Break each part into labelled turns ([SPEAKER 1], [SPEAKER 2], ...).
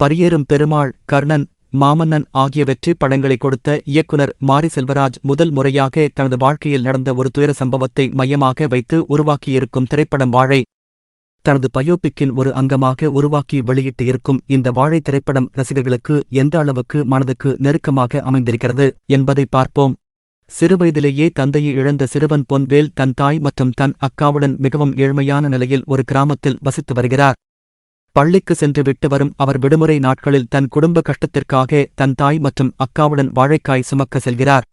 [SPEAKER 1] பரியேறும் பெருமாள் கர்ணன் மாமன்னன் ஆகிய வெற்றி படங்களை கொடுத்த இயக்குனர் மாரி செல்வராஜ் முதல் முறையாக தனது வாழ்க்கையில் நடந்த ஒரு துயர சம்பவத்தை மையமாக வைத்து உருவாக்கியிருக்கும் திரைப்படம் வாழை தனது பயோபிக்கின் ஒரு அங்கமாக உருவாக்கி வெளியிட்டு இருக்கும் இந்த வாழை திரைப்படம் ரசிகர்களுக்கு எந்த அளவுக்கு மனதுக்கு நெருக்கமாக அமைந்திருக்கிறது என்பதை பார்ப்போம். சிறுவயதிலேயே தந்தையை இழந்த சிறுவன் பொன்வேல் தன் தாய் மற்றும் தன் அக்காவுடன் மிகவும் ஏழ்மையான நிலையில் ஒரு கிராமத்தில் வசித்து வருகிறார். பள்ளிக்கு சென்று விட்டு வரும் அவர் விடுமுறை நாட்களில் தன் குடும்ப கஷ்டத்திற்காக தன் தாய் மற்றும் அக்காவுடன் வாழைக்காய் சுமக்க செல்கிறார்.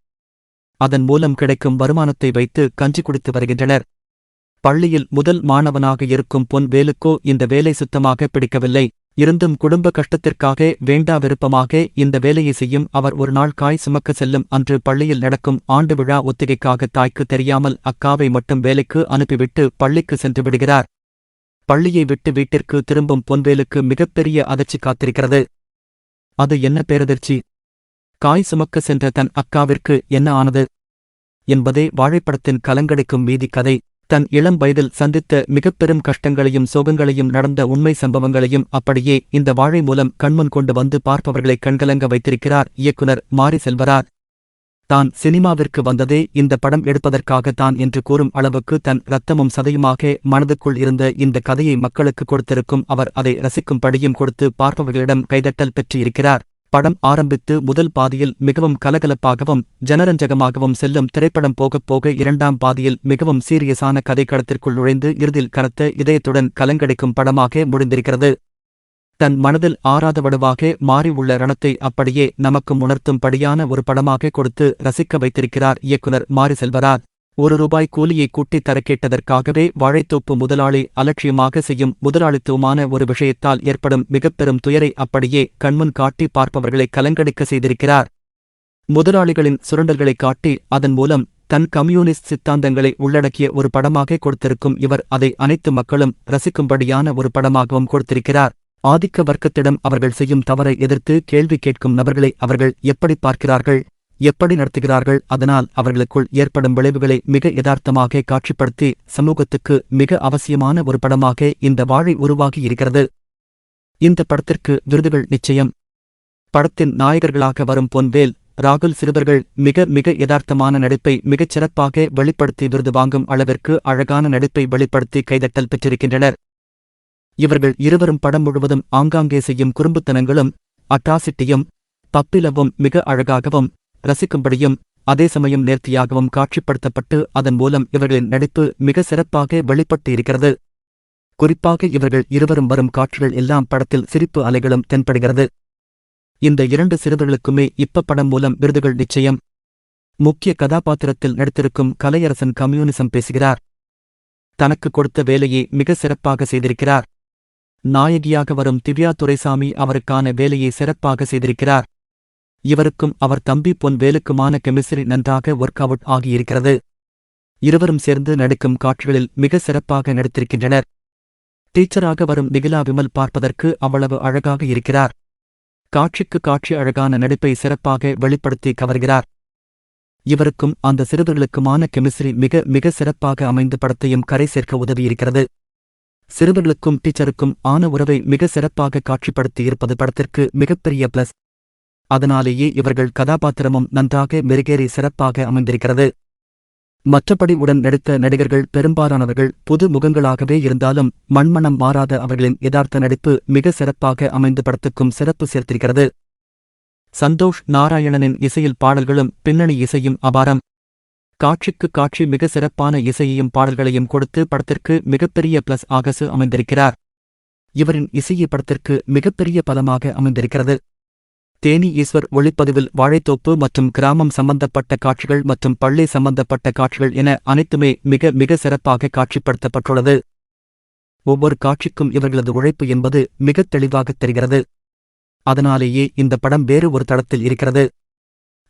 [SPEAKER 1] அதன் மூலம் கிடைக்கும் வருமானத்தை வைத்து கஞ்சி குடித்து வருகின்றனர். பள்ளியில் முதல் மாணவனாக இருக்கும் பொன் வேலுக்கோ இந்த வேலை சுத்தமாக பிடிக்கவில்லை. இருந்தும் குடும்ப கஷ்டத்திற்காக வேண்டா விருப்பமாக இந்த வேலையை செய்யும் அவர் ஒரு நாள் காய் சுமக்க செல்லும் அன்று பள்ளியில் நடக்கும் ஆண்டு விழா ஒத்திகைக்காக தாய்க்கு தெரியாமல் அக்காவை மட்டும் வேலைக்கு அனுப்பிவிட்டு பள்ளிக்கு சென்று விடுகிறார். பள்ளியை விட்டு வீட்டிற்கு திரும்பும் பொன்வேலுக்கு மிகப்பெரிய அதிர்ச்சி காத்திருக்கிறது. அது என்ன பேரதிர்ச்சி? காய் சுமக்க சென்ற தன் அக்காவிற்கு என்ன ஆனது? என்பதே வாழைப்படத்தின் கலங்கடிக்கும் மீதி கதை. தன் இளம் வயதில் சந்தித்த மிகப்பெரும் கஷ்டங்களையும் சோகங்களையும் நடந்த உண்மை சம்பவங்களையும் அப்படியே இந்த வாழை மூலம் கண்முன் கொண்டு வந்து பார்ப்பவர்களை கண்கலங்க வைத்திருக்கிறார் இயக்குனர் மாரி செல்வரார் தான் சினிமாவிற்கு வந்ததே இந்த படம் எடுப்பதற்காகத்தான் என்று கூறும் அளவுக்கு தன் இரத்தமும் சதையுமாக மனதுக்குள் இருந்த இந்த கதையை மக்களுக்கு கொடுத்திருக்கும் அவர் அதை ரசிக்கும்படியும் கொடுத்து பார்ப்பவர்களிடம் கைதட்டல் பெற்றிருக்கிறார். படம் ஆரம்பித்து முதல் பாதியில் மிகவும் கலகலப்பாகவும் ஜனரஞ்சகமாகவும் செல்லும் திரைப்படம் போகப் போக இரண்டாம் பாதியில் மிகவும் சீரியஸான கதைக்களத்திற்குள் நுழைந்து இறுதியில் கனத்த இதயத்துடன் கலங்கடிக்கும் படமாக முடிந்திருக்கிறது. தன் மனதில் ஆறாத வடுவாக மாறி உள்ள ரணத்தை அப்படியே நமக்கும் உணர்த்தும்படியான ஒரு படமாக கொடுத்து ரசிக்க வைத்திருக்கிறார் இயக்குனர் மாரி செல்வராஜ். ஒரு ரூபாய் கூலியை கூட்டித் தரக்கேட்டதற்காகவே வாழைத்தோப்பு முதலாளி அலட்சியமாக செய்யும் முதலாளித்துவமான ஒரு விஷயத்தால் ஏற்படும் மிகப்பெரும் துயரை அப்படியே கண்முன் காட்டி பார்ப்பவர்களை கலங்கடிக்க செய்திருக்கிறார். முதலாளிகளின் சுரண்டல்களை காட்டி அதன் மூலம் தன் கம்யூனிஸ்ட் சித்தாந்தங்களை உள்ளடக்கிய ஒரு படமாக கொடுத்திருக்கும் இவர் அதை அனைத்து மக்களும் ரசிக்கும்படியான ஒரு படமாகவும் கொடுத்திருக்கிறார். ஆதிக்க வர்க்கத்திடம் அவர்கள் செய்யும் தவறை எதிர்த்து கேள்வி கேட்கும் நபர்களை அவர்கள் எப்படி பார்க்கிறார்கள் எப்படி நடத்துகிறார்கள் அதனால் அவர்களுக்குள் ஏற்படும் விளைவுகளை மிக யதார்த்தமாக காட்சிப்படுத்தி சமூகத்துக்கு மிக அவசியமான ஒரு படமாக இந்த வாழை உருவாகி இருக்கிறது. இந்த படத்திற்கு விருதுகள் நிச்சயம். படத்தின் நாயகர்களாக வரும் பொன்வேல் ராகுல் சிறுவர்கள் மிக மிக யதார்த்தமான நடிப்பை மிகச் சிறப்பாக வெளிப்படுத்தி விருது வாங்கும் அளவிற்கு அழகான நடிப்பை வெளிப்படுத்தி கைதட்டல் பெற்றிருக்கின்றனர். இவர்கள் இருவரும் படம் முழுவதும் ஆங்காங்கே செய்யும் குறும்புத்தனங்களும் அட்ராசிட்டியும் பப்பிலவும் மிக அழகாகவும் ரசிக்கும்படியும் அதே சமயம் நேர்த்தியாகவும் காட்சிப்படுத்தப்பட்டு அதன் மூலம் இவர்களின் நடிப்பு மிக சிறப்பாக வெளிப்பட்டு இருக்கிறது குறிப்பாக இவர்கள் இருவரும் வரும் காட்சிகள் எல்லாம் படத்தில் சிரிப்பு அலைகளும் தென்படுகிறது. இந்த இரண்டு சிறுவர்களுக்குமே இப்ப படம் மூலம் விருதுகள் நிச்சயம். முக்கிய கதாபாத்திரத்தில் நடித்திருக்கும் கலையரசன் கம்யூனிசம் பேசுகிறார். தனக்கு கொடுத்த வேலையை மிக சிறப்பாக செய்திருக்கிறார். நாயகியாக வரும் திவ்யா துரைசாமி அவருக்கான வேலையை சிறப்பாக செய்திருக்கிறார். இவருக்கும் அவர் தம்பி பொன் வேலுக்குமான கெமிஸ்ட்ரி நன்றாக ஒர்க் அவுட் ஆகியிருக்கிறது. இருவரும் சேர்ந்து நடிக்கும் காட்சிகளில் மிக சிறப்பாக நடித்திருக்கின்றனர். டீச்சராக வரும் நிகிலா விமல் பார்ப்பதற்கு அவ்வளவு அழகாக இருக்கிறார். காட்சிக்கு காட்சி அழகான நடிப்பை சிறப்பாக வெளிப்படுத்தி கவர்கிறார். இவருக்கும் அந்த சிறுவர்களுக்குமான கெமிஸ்ட்ரி மிக மிக சிறப்பாக அமைந்து படத்தையும் கரை சேர்க்க உதவியிருக்கிறது. சிறுவர்களுக்கும் டீச்சருக்கும் ஆன உறவை மிக சிறப்பாக காட்சிப்படுத்தி இருப்பது படத்திற்கு மிகப்பெரிய பிளஸ் அதனாலேயே இவர்கள் கதாபாத்திரமும் நன்றாக மெருகேறி சிறப்பாக அமைந்திருக்கிறது. மற்றபடி உடன் நடித்த நடிகர்கள் பெரும்பாலானவர்கள் புது முகங்களாகவே இருந்தாலும் மண்மணம் மாறாத அவர்களின் யதார்த்த நடிப்பு மிக சிறப்பாக அமைந்த படத்துக்கும் சிறப்பு சேர்த்திருக்கிறது. சந்தோஷ் நாராயணனின் இசையில் பாடல்களும் பின்னணி இசையும் அபாரம். காட்சிக்கு காட்சி மிக சிறப்பான இசையையும் பாடல்களையும் கொடுத்து படத்திற்கு மிகப்பெரிய பிளஸ் ஆகசு அமைந்திருக்கிறார். இவரின் இசையை படத்திற்கு மிகப்பெரிய பலமாக அமைந்திருக்கிறது. தேனி ஈஸ்வர் ஒளிப்பதிவில் வாழைத்தோப்பு மற்றும் கிராமம் சம்பந்தப்பட்ட காட்சிகள் மற்றும் பள்ளி சம்பந்தப்பட்ட காட்சிகள் என அனைத்துமே மிக மிக சிறப்பாக காட்சிப்படுத்தப்பட்டுள்ளது. ஒவ்வொரு காட்சிக்கும் இவர்களது உழைப்பு என்பது மிகத் தெளிவாகத் தெரிகிறது. அதனாலேயே இந்த படம் வேறு ஒரு தளத்தில் இருக்கிறது.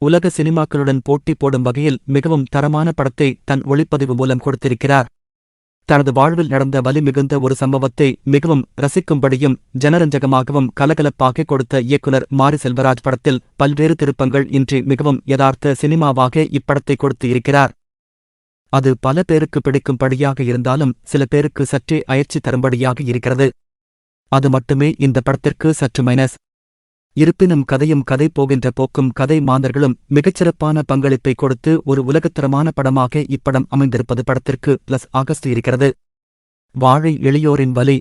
[SPEAKER 1] உலக சினிமாக்களுடன் போட்டி போடும் வகையில் மிகவும் தரமான படத்தை தன் ஒளிப்பதிவு மூலம் கொடுத்திருக்கிறார். தனது வாழ்வில் நடந்த வலி மிகுந்த ஒரு சம்பவத்தை மிகவும் ரசிக்கும்படியும் ஜனரஞ்சகமாகவும் கலகலப்பாக கொடுத்த இயக்குனர் மாரி செல்வராஜ் படத்தில் பல்வேறு திருப்பங்கள் இன்றி மிகவும் யதார்த்த சினிமாவாக இப்படத்தை கொடுத்து இருக்கிறார் அது பல பேருக்கு பிடிக்கும்படியாக இருந்தாலும் சில பேருக்கு சற்றே அயற்சி தரும்படியாக இருக்கிறது. அது மட்டுமே இந்த படத்திற்கு சற்று மைனஸ் இருப்பினும் கதையும் கதை போகின்ற போக்கும் கதை மாந்தர்களும் மிகச்சிறப்பான பங்களிப்பை கொடுத்து ஒரு உலகத்தரமான படமாக இப்படம் அமைந்திருப்பது படத்திற்கு பிளஸ் ஆகஸ்ட் இருக்கிறது. வாழை எளியோரின் வலி